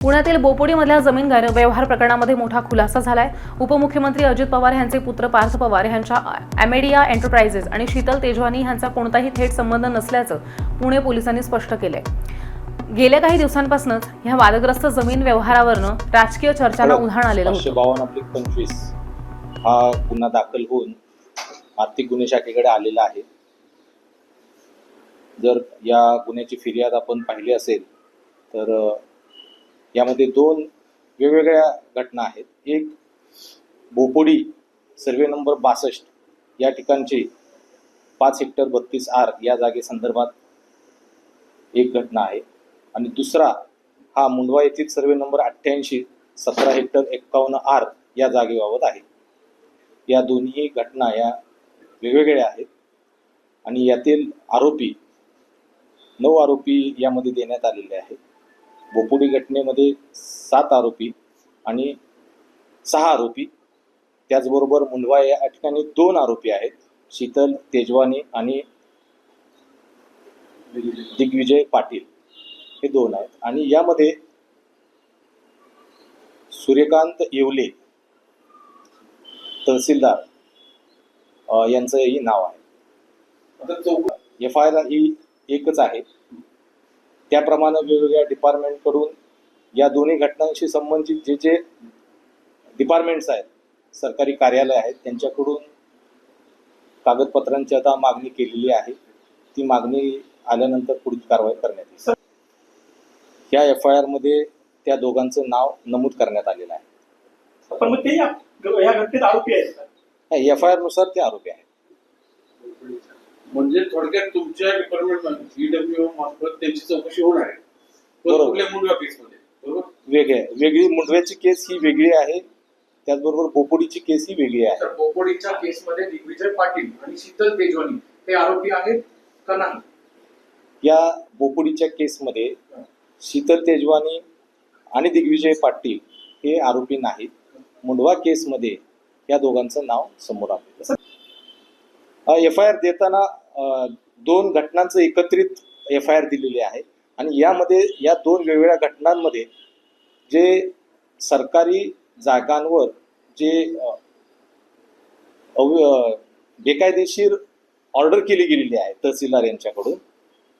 पुण्यातील बोपोडीमधल्या जमीन गैरव्यवहार प्रकरणामध्ये मोठा खुलासा झालाय. उपमुख्यमंत्री अजित पवार यांचे पुत्र पार्थ पवार यांच्या अमेडिया एंटरप्राइजेस आणि शीतल तेजवानी यांचा कोणताही थेट संबंध नसल्याचं पुणे पोलिसांनी स्पष्ट केलंय. गेल्या काही दिवसांपासूनच ह्या वादग्रस्त जमीन व्यवहारावरनं राजकीय चर्चांना उधाण आलेलं पंचवीस. हा गुन्हा दाखल होऊन आर्थिक गुन्हे शाखेकडे आलेला आहे. जर या गुन्ह्याची फिर्याद आपण पाहिली असेल तर यामध्ये दोन वेगवेगळ्या घटना आहेत. एक बोपोडी सर्वे नंबर बासष्ट या ठिकाणची पाच हेक्टर बत्तीस आर या जागेसंदर्भात एक घटना आहे. आणि दुसरा हा मुंडवा येथील सर्वे नंबर अठ्ठ्याऐंशी सतरा हेक्टर एक्कावन्न आर या जागेबाबत आहे. या दोन्ही घटना या वेगवेगळ्या आहेत. आणि यातील आरोपी नऊ आरोपी यामध्ये देण्यात आलेले आहेत. बोपुडी घटनेमध्ये सात आरोपी आणि सहा आरोपी त्याचबरोबर मुंडवा या ठिकाणी दोन आरोपी आहेत शीतल तेजवानी आणि दिग्विजय पाटील. हे दोन आहेत. आणि यामध्ये सूर्यकांत येवले तहसीलदार यांचंही नाव आहे. एफ आय आर ही एकच आहे. त्याप्रमाणे वेगवेगळ्या डिपार्टमेंटकडून या दोन्ही घटनांशी संबंधित जे जे डिपार्टमेंट्स आहेत सरकारी कार्यालय आहेत त्यांच्याकडून कागदपत्रांची आता मागणी केलेली आहे. ती मागणी आल्यानंतर पुढील कारवाई करण्यात येईल. या एफ आय आरमध्ये त्या दोघांचं नाव नमूद करण्यात आलेलं आहे. पण मग ते या या घटनेत आरोपी आहेत? एफ आय आरनुसार ते आरोपी आहेत. म्हणजे थोडक्यात तुमच्या डिपार्टमेंट ईडब्ल्यू मार्फत त्यांची चौकशी होणार आहे. कुठल्या मुंडवा केसमध्ये बरोबर? वेगळे वेगळी मुंडव्याची केस ही वेगळी आहे. त्याचबरोबर बोपोडीची केस ही वेगळी आहे. तर बोपोडीच्या केसमध्ये दिग्विजय पाटील आणि शीतल तेजवानी हे आरोपी आहेत का नाही? या बोपोडीच्या केसमध्ये शीतल तेजवानी आणि दिग्विजय पाटील हे आरोपी नाहीत. मुंडवा केसमध्ये या दोघांचं नाव समोर आलं एफ आय आर देताना दोन घटनांचं एकत्रित एफ आय आर दिलेली आहे. आणि यामध्ये या दोन वेगवेगळ्या घटनांमध्ये जे सरकारी जागांवर जे अव- बेकायदेशीर ऑर्डर केली गेलेली आहे तहसीलदार यांच्याकडून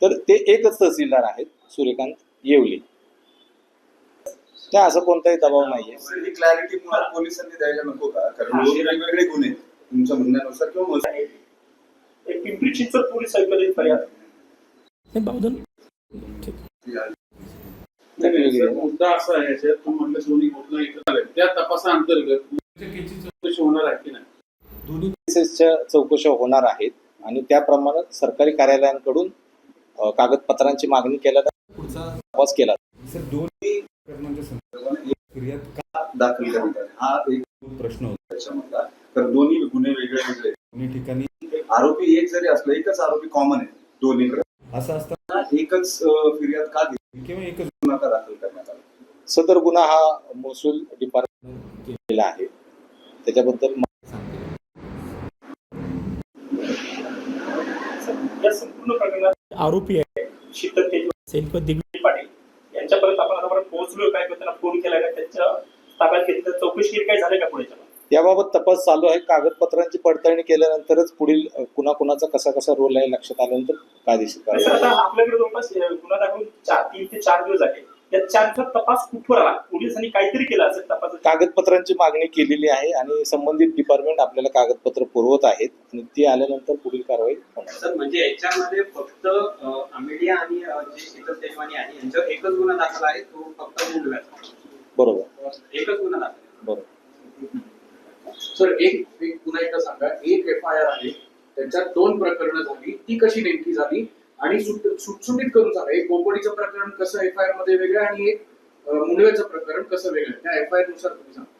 तर ते एकच तहसीलदार आहेत सूर्यकांत येवले. त्या असं कोणताही दबाव नाहीये. क्लॅरिटी पोलिसांनी द्यायला नको का? कारण वेगवेगळे गुन्हे तुमच्या म्हणण्यानुसार किंवा पिंपरी चिंचवड पोलीस आयुक्तालय फर्याद नाही, सर, मुद्दा असा आहे याच्यात तुम्ही म्हटलं दोन्ही एकत्र आल्या त्या तपासाअंतर्गत चौकशी होणार आहे की नाही? दोन्ही केसेसच्या चौकशा होणार आहेत आणि त्याप्रमाणे सरकारी कार्यालयांकडून कागदपत्रांची मागणी केल्यानंतर तपास केला. सर दोन प्रकरणांच्या संदर्भात एक फिर्याद का दाखल करण्यात हा एक प्रश्न होता. त्याच्यामधला. तर दोन्ही गुन्हे वेगळे वेगळे दोन्ही ठिकाणी आरोपी एक जरी असला एकच आरोपी कॉमन आहे दोन्हीकडे. असं असताना एकच फिर्याद का दिली? किंवा एकच गुन्हा का दाखल करण्यात आला? सदर गुन्हा हा महसूल डिपार्टमेंट केलेला आहे. त्याच्याबद्दल या संपूर्ण प्रकरणात आरोपी आहे. शीतल दिग्विजय पाटील यांच्यापर्यंत आपण आतापर्यंत पोहोचलोय. काय त्यांना फोन केलाय का? त्यांच्या ताब्यात घेतलं चौकशी केली काय झालं का पुढे? याबाबत तपास चालू आहे. कागदपत्रांची पडताळणी केल्यानंतरच पुढील कुणाकुणाचा कसा कसा रोल आहे लक्षात आल्यानंतर कायदेशीर आपल्याकडे जवळपास गुन्हा दाखल चार तीन ते चार दिवस झाले. या चार दिवसात तपास कुठवर आला पोलिसांनी काहीतरी केलं असेल तपास कागदपत्रांची मागणी केलेली आहे आणि संबंधित डिपार्टमेंट आपल्याला कागदपत्र पुरवत आहेत आणि ती आल्यानंतर पुढील कारवाई होणार. सर म्हणजे याच्यामध्ये फक्त अमेडिया आणि जे शीतल आहे यांच्यावर एकच गुन्हा दाखल आहे तो फक्त बरोबर. एकच गुन्हा दाखल आहे. बरोबर. सर एक एक पुन्हा एकदा सांगा एक एफ आय आर आहे त्याच्यात दोन प्रकरणं झाली ती कशी नेमकी झाली? आणि सुट- सुटसुटीत करून सांगा एक बोपोडीचं प्रकरण कसं एफ आय आरमध्ये वेगळं आणि एक मुंडव्याचं प्रकरण कसं वेगळं? त्या एफ आय आरनुसार तुम्ही सांगा.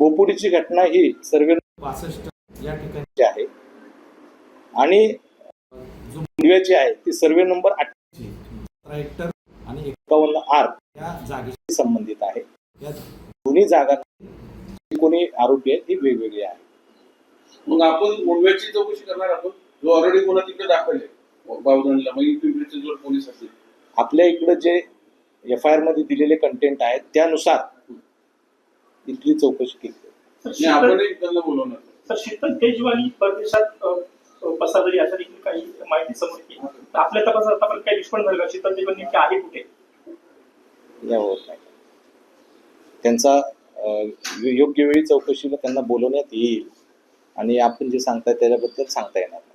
बोपुडीची घटना ही सर्वे पासष्ट या ठिकाणी आहे आणि जो मुंडव्याची आहे ती सर्वे नंबर आणि एक अठ्ठावन्न आर या जागेशी संबंधित आहे. या दोन्ही जागा कोणी आरोपी आहेत ती वेगवेगळी आहे. मग आपण मुंडव्याची चौकशी करणार आहोत. जो ऑलरेडी गुन्हा तिकडे दाखल आहे बावधनला मग पिंपरी चिंचवड पोलीस असतील. आपल्या इकडं जे एफ आय आरमध्ये दिलेले कंटेंट आहेत त्यानुसार इथली चौकशी केली आपणही त्यांना बोलवणार. तर शीतल तेजवानी परदेशात अ, पसारली अशा देखील काही माहिती समोर तर आपल्या तपासात आतापर्यंत काही निष्पन्न झालं का? शीतल तेजवानी नेमकी आहे कुठे? यावर त्यांचा योग्य वेळी चौकशीला त्यांना बोलवण्यात येईल. आणि आपण जे सांगताय त्याच्याबद्दल सांगता येणार नाही.